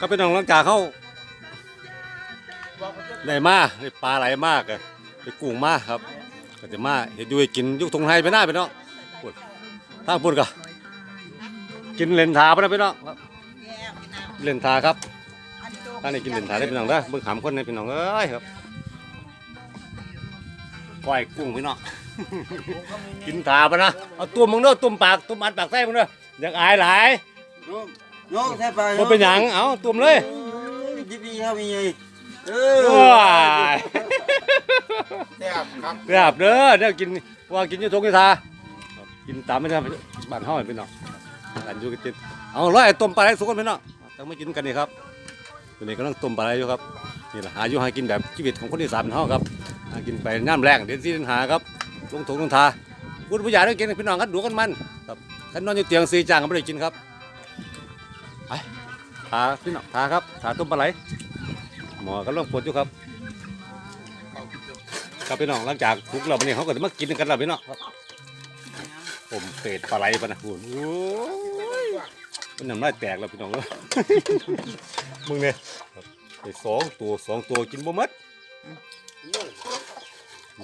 ก็เป็นน้องลังจากเขาได้มาได้ปลาไหลมากอะได้กุ้งมากครับก็จะมาเห็ดอยู่ให้กินยุคทงไทยไปหน้าไปเนาะพูดทางพูดก็กินเลนทาไปนะพี่น้องครับเลนทาครับท่านนี้กินเลนทาได้พี่น้องเด้เบิ่งหามคนในพี่น้องเอ้ยครับก้อยกุ้งพี่น้อง กินทาไปนะเอาตุ่มมึงเด้อตุ่มปากตุ่มอัดปากไส้มึงเด้ออยากอายหลายโยกโยกใช่ปะบ่เป็นหยังเอาตุ่มเลยยิบดีครับมีไงเอว้ายแซ่บครับเรียบเด้อเดี๋ยวกินว่ากินอยู่ทงอยู่ทากินตามไม่ได้บ้านเฮาพี่น้องกันอยู่กินเอาร้อยต้มปลาไหลสุกคนพี่น้องต้องมากินกันนี่ครับตัวนี้กำลังต้มปลาไหลอยู่ครับนี่แหละหาอยู่หากินแบบชีวิตของคนที่สามเฮาครับหากินไปน้ำแรงเดือนสี่เดือนหาครับ ลงถุงลงทาพูดผู้ใหญ่ต้องกินพี่น้องกันดูกันมันครับขันนอนอยู่เตียงสีจางก็ไม่ได้กินครับไปทาพี่น้องทาครับทาต้มปลาไหลหมอก็ลองปวดอยู่ครับครับพี่น้องหลังจากทุกเราวันนี้เขาก็จะมากินกันแล้วพี่น้องครับผมเป็ดปลาไหลปะนะคุณโอ้ยมันน้ำลายแตกแล้วพี่น้องมึงเนี่ยได้สองตัวสองตัวกินบ่หมด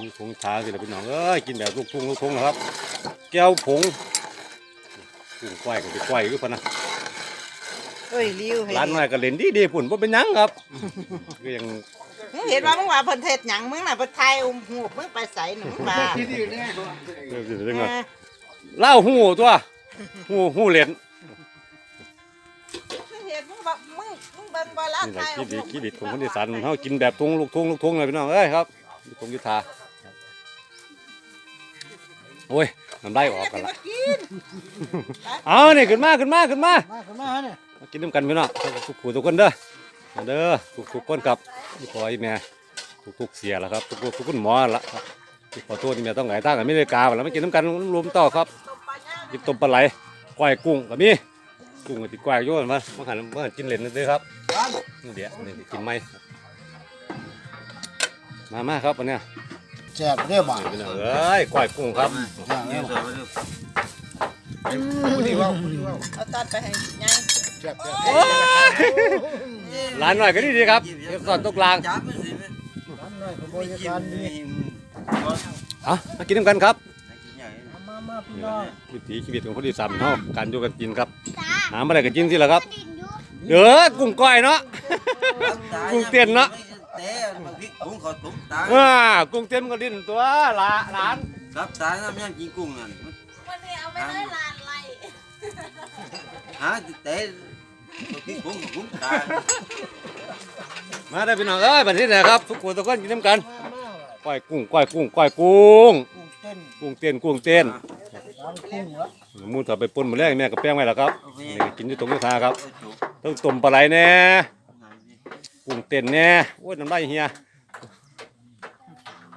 มีผงทาสิละพี่น้องเอ้ยกินแบบลูกทุ่งลูกทุ่งนะครับ แก้วผงกุ้งก้อยก็ไปก้อยก็พะนะเอ้ยริวให้ร้านน้อยก็เล่นดีดีๆพุ่นบ่เป็นหยังครับก็ยังมึงเห็นว่ามึงว่าเพิ่นเทศหยังมึงน่ะเพิ่นไทยอุ้มหูบมึงไปใส่หนูมาที่นี่แน่เออสิเรื่องว่าเล่าหูตัวหูหูเล่นมึงเห็นมึงว่ามึงมึงเบิ่งบ่ละนี่แหไทละยขี้ดีขี้ดิดของคนอีสานเฮากินแบบทุ่งลูกทุ่งลูกทุ่งเลยพี่น้องเอ้ยครับลูกทุ่งยุทธา โอ้ยน้ำได้ออกกันละกินเอานี่ขึ้นมาขึ้นมาขึ้นมามาขึ้นมาเนี่ยมากินน้ำกันพี่น้องทุกผู้ทุกคนเด้อมาเด้อทุกทุกคนครับพี่พอยแม่ทุกทุกเสียแล้วครับทุกทุกคนหมอละครับที่ขอโทษที่แม่ต้องไหนตั้งกันไม่ได้กาแล้วมากินน้ำกันรวมต่อครับต้มปลาย่างกินต้มปลาไหลก้อยกุ้งก็มีกุ้งก็ติดก้อยโยนมามาหันมาหันกินเล่นเลยครับนี่เดี๋ยวนี่กินไหมมามาครับวันเนี้ย แซ่บเรียบบ่านี่พี่น้องเอ้ยก้อยกุ้งครับยืนเถอะผู้ที่ว่าผู้ที่ว่าเอาตัดไปให้ยังแซ่บแซ่บร้านหน่อยก็ดีดีครับเดี๋ยวสอนตกลางจับมันสิน้ำหน่อยขบวนกินการนี่นี้เอามากินน้ำกันครับมามาพี่น้องวิถีชีวิตของคนที่สามเนาะการอยู่กันกินครับหามาได้ก็กินสิละครับเด้อกุ้งก้อยเนาะกุ้งเต้นเนาะเต้มันพริ กกุ้งขอตุ้มตาอ่ากุ้งเต็มก็ดิ้นตัวละร้านรับตาน้ำยังกินกุ้งนั่นวันนี้เอาไปเลยลานไล่หาเต้พริกกุ้งกุ้งตามาได้อพี่น้องเอ้ยบัดนี้นะครับทุกคนทุกคนกินน้ำกันก้อยกุ้งก้อยกุ้งก้อยกุ้งกุ้งเต้นกุ้งเต้นกุ้งเต้นร้านกุ้งละมูนถ้าไปป่นหมดแล้วแม่กับแป้งไว้แล้วครับนี่ก็กินอยู่ตรงนี้ทาครับโอ้โหต้องต้มปลาไหลแน่กุ้งเต้นแน่โอ้ยน้ำลายเฮีย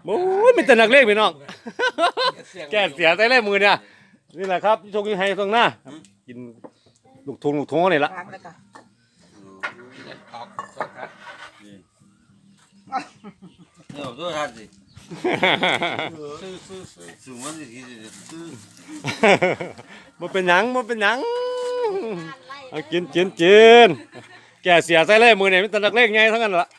โอ้ยมีแต่นักเลงพี่น้อง แก่เสียใจเล่มือเนี่ยนี่แหละครับชงยังไงตรงหน้ากินลูกทุงลูกทุงนี่ละล้างแล้วก็เดี๋ยวตัวทัดสิสูงมันสิซื้อมันเป็นหยังมันเป็นหยังไล่เอากินกินกินแก่เสียใจเล่มือเนี่ยมีแต่นักเลงไงทั้งนั้นละ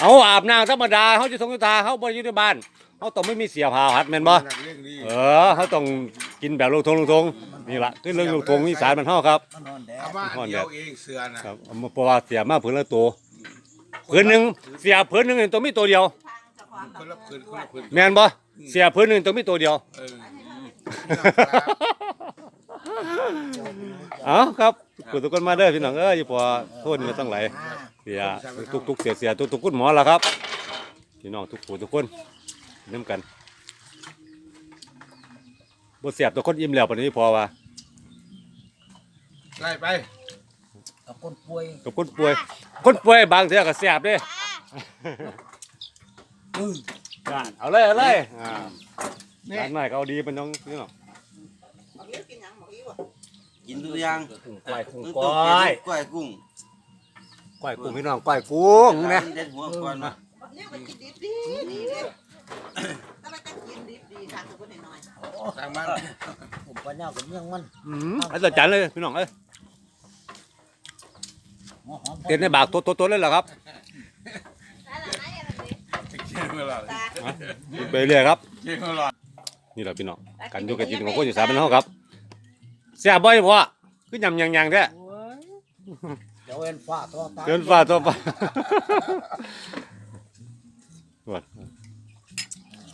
เอาอาบน้ำธรรมดาเขาจะทงยุทธาเขาบริยุทธบ้านเขาต้องไม่มีเสียผ้าหัดแม่นบ่เรื่องดีเออเขาต้องกินแบบลูกทงลูกทงนี่ละคือเรื่องลูกทงอีสานมันเฮาครับมันนอนแดดเอามาเดียวเองเสือนะครับเอามาเพราะว่าเสียมาผืนละตัวผืนหนึ่งเสียผืนหนึ่งต้องมีตัวเดียวคนละคืนคนละคืนแม่นบ่เสียผืนหนึ่งต้องมีตัวเดียว เออเอาครับกูทุกคนมาเด้อพี่น้องเอ้ยอย่าพอโทษนี่ต้องไหลเสียทุกทุกๆเสียเสียทุกทุกๆคุณหมอละครับพี่น้องทุกผู้ทุกคนน้ำกันบ่เสียบตัวคนอิ่มแล้วปานนี้พอว่าไล่ไปกับคนป่วยกับคนป่วย คนป่วยบางเทื่อก็เสียบเด้อือนั่นเอาเลยเอาเลยอ่าร้านหน่อยก็เอาดีเป็นน้องนี่เนาะบอกเลี้ยวกินหยังบอกเลี้ยวอะ กินทุกอย่างกุ้งก้อยกุ้งต้ก้มอยก้อยกุ้งก้อยกุ้งพี่น้องก้อยกุ้งนะเด็ดหัวก่อนมาบอกเลี้ยวไปกินดิบดีดีเด้ถ้าไม่ต้องกินดิบดีค่ะทางบ้านผมปัญญากับเรื่องมันอืมอาจารย์เลยพี่น้องเอ้ยหอมหอมเต้นในบากตัวตัวๆเลยเหรอครับเชื่อมาหลอดกินไปเรื่อยครับเชื่อมาหลอดนี่แหละพี่น้อง กันอยู่กันกินของคนอยู่สามเป็นเฮาครับ แซ่บบ่อยพ่อคือยำยังๆแท้โอ้ยเดี๋ยวเอ็นฟ้าตัวตาเดินฟ้าตัวฟ้าวัด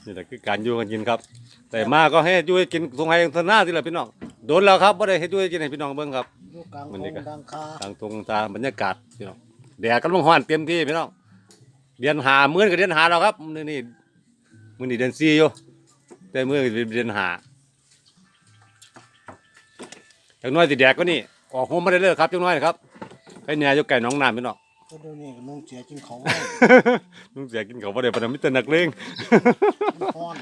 นี่แหละคือการอยู่กันกินครับ แต่มาก็ให้อยู่ให้กินทรงไห้ทางหน้าที่แหละพี่น้อง โดนแล้วครับบ่ได้ให้อยู่ให้กินให้พี่น้องเบิ่งครับ อยู่กลางมันโคนี่งก็ กลางคาทางตรงตาบรรยากาศพี่น้องแดดกำลังร้อนเต็มที่พี่น้องเดือนหามื้อนี้ก็เดือนหาแล้วครับมื้อนี้มื้อนี้เดือนสี่อยู่แต่มื้อนี้เดือนหา จังน้อยสิแดดก็นี่ออกโฮมมาได้เลยครับจังน้อยครับไอ้เนี่ยอยู่ไก่หน้องน้ำพี่น้อง ก็เดี๋ยวนี้นุ่งเสียกินเขาไว้ ลุงเสียกินเขาบ่ได้ปานนั้นมีแต่นักเลง มันฮ้อน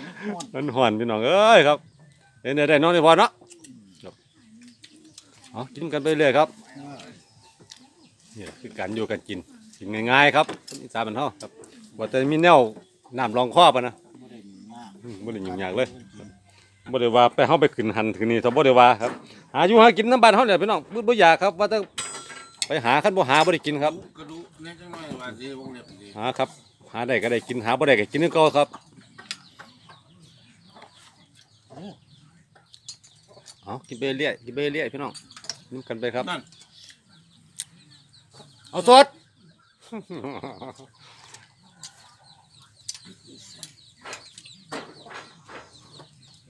มันฮ้อนมันหอนพี่น้องเอ้ยครับเห็นได้ได้น้องได้พอเนาะครับเอากินกันไปเรื่อยครับนี่แหละคือการอยู่กันกินกินง่ายๆครับคนอีสานบ้านเฮาครับว่าแต่มีแนวน้ำรองคอปะนะบ่ได้มีมากอืมบ่ได้ยุ่งยากเลยบ่ได้ว่าไปเฮาไปขึ้นหันขึ้นนี่ถ้าบ่ได้ว่าครับ หาอยู่หากินน้ำบ้านเฮาเนี่ยพี่น้องบ่บ่อยากครับ ว่าแต่ไปหาคันบ่หาบ่ได้กินครับ กระดูกนี่จังหน่อยว่าสิวงเล็บสิหาครับ หาได้ก็ได้กินหาบ่ได้ก็กินคือเก่าครับเอากินไปเรื่อยกินไปเรื่อยพี่น้องกินกันไปครับ นั่นเอาสด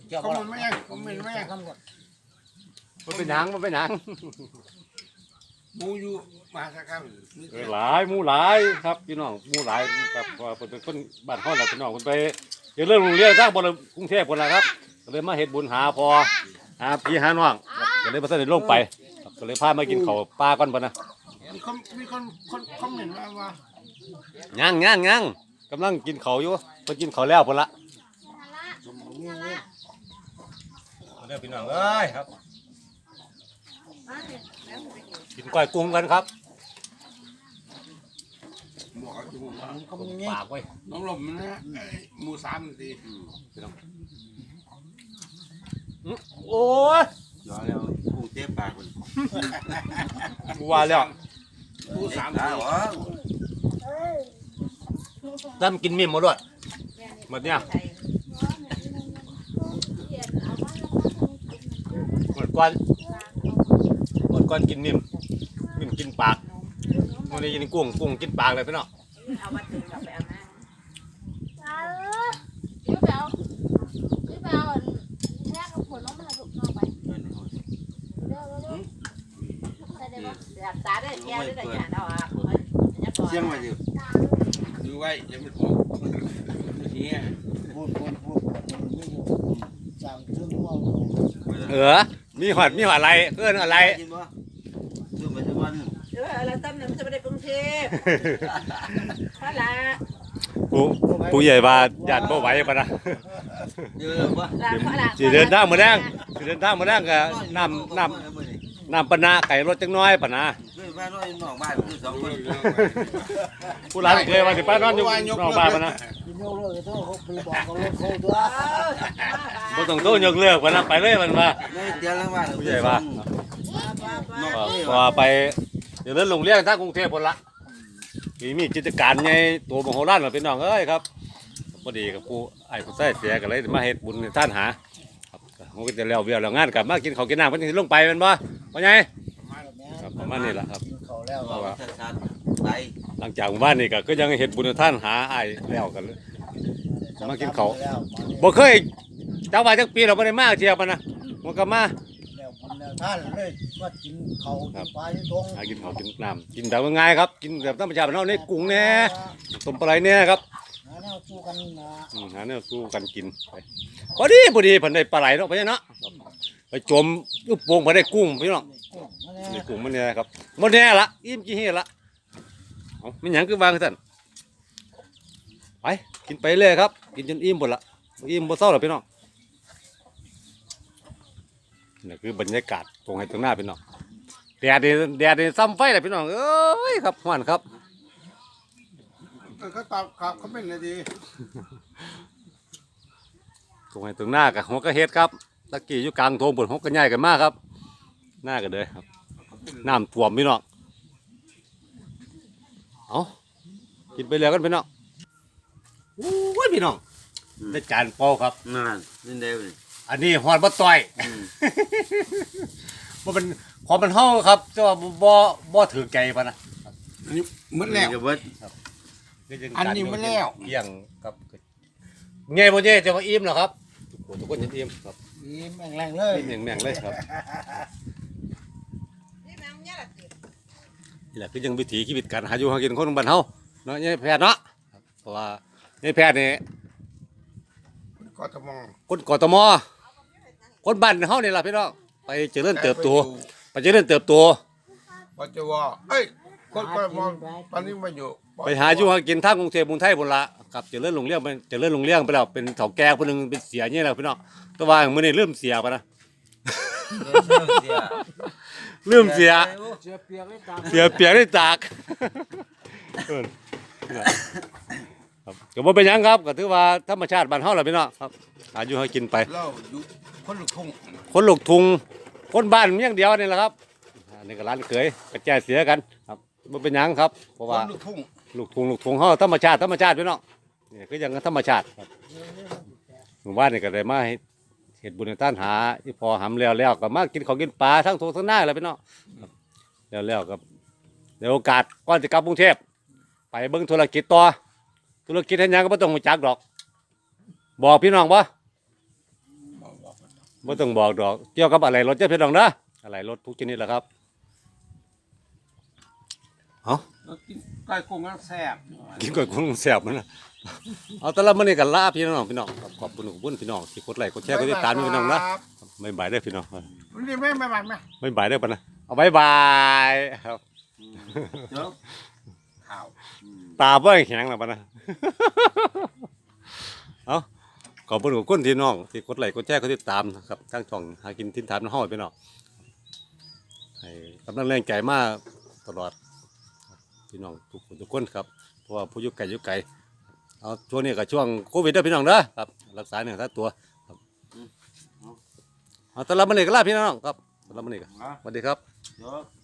เจ้าเขาบ่มันไม่ยังเขามันไม่ยัง ทำก่อน มันเป็นหยังมันเป็นหยังหมูอยู่มาสักครั้งนี่เออหลายหมู่หลายครับพี่น้องหมู่หลายครับเพราะว่าเพิ่นเป็นคนบ้านเฮาน่ะพี่น้องเพิ่นไปเดี๋ยวเรื่องโรงเรียนทางบ่ได้กรุงเทพพุ่นล่ะครับก็เลยมาเฮ็ดบุญหาพอหาพี่หาน้องครับก็เลยบ่ทันได้ลงไปครับก็เลยพามากินข้าวปลาก่อนพุ่นนะมีคนมีคนคนคอมเมนต์มาว่าย่างย่างย่างกำลังกินข้าวอยู่เพิ่นกินข้าวแล้วพุ่นละสมองนี่นี่เด้อพี่น้องเอ้ยครับ กินก้อยกุ้งกันครับหมวกกับจมูกมันก็มีนี่ปากไว้น้องลมมันนะไอ้หมูสามนาทีโอ้ยย้อนแล้วกูเจ็บปากมันกูว่าแล้วหมูสามตานาทีหรอตำกินมิ่มหมดด้วยหมดเนี่ยหมดก้อนหมด ก้อนกินมิ่มมิ่มกินปากมันได้ยินกุ้งกุ้งกินปากเลยพี่น้องเอาวัดถึงกับไปเอามาพี่ไปเอาพี่ไปเอาแรกกับผลน้องมันถูกน้องไปเร็วเร็วเร็วใส่ได้ปะเสียบตาได้แก่ได้แต่อย่างเอาอะเนี่ยก่อนเสียงมาดิดูไว้ยังไม่พอนี่พูดพูดพูดมันมีอยู่สั่งซึ่งว่าเออมีหอดมีหอดอะไรเอื้อนอะไร กินบ่ซื้อมาทุกวัน เออเราตั้มน้ำจะไปได้กรุงเทพพระละผู้ผู้ใหญ่บาญาติบ่ไหวปะนะเยอะบ่ละพระละสิเดินทางมาแดงสิเดินทางมาแดงก็น้ำน้ำน้ำปะนาไก่รถจังน้อยปะนะเคยมาน้อยนอกบ้านคือสองคนผู้หลานเคยว่าสิป้านอนอยู่นอกบ้านปะนะกินโยกเลยเท่าเขาไปบอกเขาลดเขาตัวเออบ่ต้องโตยกเลิกปะนะไปเลยมันว่าในเตียงหลังบ้านผู้ใหญ่ว่านอกก็นี่ก็ไป เดี๋ยวเดินลงเรียนทางกรุงเทพพุ่นละมีมีกิจการใหญ่ตัวมโหฬารล่ะพี่น้องเอ้ยครับพอดีกับผู้ไอ้ผู้ใส่เสียก็เลยมาเฮ็ดบุญท่านหาครับเขาก็จะแล้วเวียวแล้วงานกลับมากินข้าวกินน้ำเพิ่นสิลงไปแม่นบ่ว่าไงครับประมาณนี้ล่ะครับ เขาแล้วเอาชัดๆไปหลังจากหมู่บ้านนี่ก็ก็ยังเฮ็ดบุญท่านหาไอ้แล้วกันเลย มากินเขาว บ่เคยจักว่าจักปีเราบ่ได้มาเที่ยวปะนนะมันก็มา ท่านเลยว่ากินเขากินปลาที่ตรงหากินข้าวกินน้ำกินแบบง่ายๆครับ กินแบบธรรมชาติบ้านเฮานี่กุ้งแหน่ต้มปลาไหลแหน่ครับหาแนวสู้กันนะอืมหาแนวสู้กันกินไปพอดีพอดีเพิ่นได้ปลาไหลเนาะไปเนาะไปจมลูกโป่งเพิ่นได้กุ้งพี่น้องนี่กุ้งนั่นแหละนี่กุ้งมันเนี่ยครับบ่แน่ละอิ่มกี่เฮ็ดละเอ้ามันหยังคือวางคือซั่นไปกินไปเลยครับ กินจนอิ่มหมดละอิ่มบ่เศร้าหรอกพี่น้อง นี่คือบรรยากาศตรงให้ตรงหน้าพี่น้องแดดนี่แดดนี่ซ้ำไฟเลยพี่น้องเอ้ยครับฮ้อนครับก็ตอบครับเขาเป็นนาทีตรงให้ตรงหน้ากับหัวกระเฮ็ดครับตะกี้อยู่กลางโทงผลหกกันใหญ่กันมากครับ หน้ากันเลยครับน้ำท่วมพี่น้องเอากินไปแล้วกันพี่น้องโอ้ยพี่น้องได้จานเปอครับนั่นนี่เดียวนี่ อันนี้หอดบะต่อยอืมบ่เป็นของมันเฮาครับแต่ว่าบ่บ่ถือใจปะนะอันนี้หมดแล้วนี่ก็เบิดคือจังอันนี้มันแล้วเกี่ยงครับเงี้ยบ่เงี้ยจะมาอิ่มเหรอครับโอ้ทุกคนจะอิ่มครับยิ้มแรงๆเลยอิ่มแม่งๆเลยครับ นี่แม่งเนี่ยล่ะตินี่แหละคือยังวิถีชีวิตการหาอยู่หากินของคนบ้านเฮาเนาะเนี่ยแพทย์เนาะเพราะว่าเนี่ยแพทย์นี่ก็จะมองคนกทม คนบ้านเฮานี่ล่ะพี่น้องไปเจริญเติบโตไปเจริญเติบโตปัจจุบันเอ้ยคนก็มองตอนนี้มาอยู่ไปหาอยู่หากินทางกรุงเทพกรุงไทยพุ่นละครับเจริญลงเลี้ยงไปเจริญลงเลี้ยงไปแล้วเป็นเฒ่าแก่คนหนึงเป็นเสียเนี่ยแหละพี่น้องแต่ว่ามื้อนี้เริ่มเสียปะนะเสียเริ่มเสียเสียเปียกเลยตามเสียเปียกได้จากเออครับก็บ่เป็นหยังครับก็ถือว่าธรรมชาติบ้านเฮาล่ะพี่น้องครับหาอยู่หากินไปเราอยู่ คนลูกทุ่งคนลูกทุงคนบ้านมีอย่างเดียวนี่แหละครับอันนี้ก็ร้านเขยกระจายเสียกันครับบ่เป็นหยังครับ เพราะคว่านลูกทุ่งลูกทุงลูกทุงเฮาธรรมชาติธรรมชาติพี่น้องนี่คืออย่างธรรมชาติครับหมู่บ้านนี่ก็ได้มาเฮ็ดเฮ็ดบุญในต้านหาที่พอหำแล้วแล้วก็มากินของกินปลาทั้งทุ่งทั้งนาแหล้วพี่น้องครับแล้วแล้วก็ในโอกาสก่อนจะกลับกรุงเทพไปเบิ่งธุรกิจต่อธุรกิจเฮ็ดหยังก็บ่ต้องรู้จักดอก บอกพี่น้องบ่ ไม่ต้องบอกดอก เกี่ยวกับอะไรรถเจ้าเพชรดองนะอะไรรถทุกชนิดแหละครับแล้วกินไก่กุ้งแล้วแซ่บกินก่อนคงแสบมันนะเอาแต่ละมันนี่กันลาพี่น้องพี่น้องครับขอบคุณขอบคุณพี่น้องที่กดไลค์กดแชร์กดติดตามพี่น้องนะไม่บายได้อพี่น้องวันนี้ไม่ไม่ไม่ไม่ไม่บายได้อปะนะเอาบายบายครับจบข่าว ตาเบิ่งแข็งแล้วปะนะ เอา ขอบคุณขอบคุณพี่น้องที่กดไลค์กดแชร์กดติดตามนะครับทั้งช่องหากินทินฐานห้อยพี่น้องให้กำลังแรงใจมากตลอดพี่น้องทุกคนทุกคนครับเพราะว่าผู้อยุกไก่ยุกไก่เอาช่วงนี้ก็ช่วงโควิดเด้อพี่น้องเด้อครับรักษาเนี่ยรักษาตัวครับเอาตอนรับมันนี่ก็ลาพี่น้องครับตอนรับมันนี่ก็อะสวัสดีครับจบ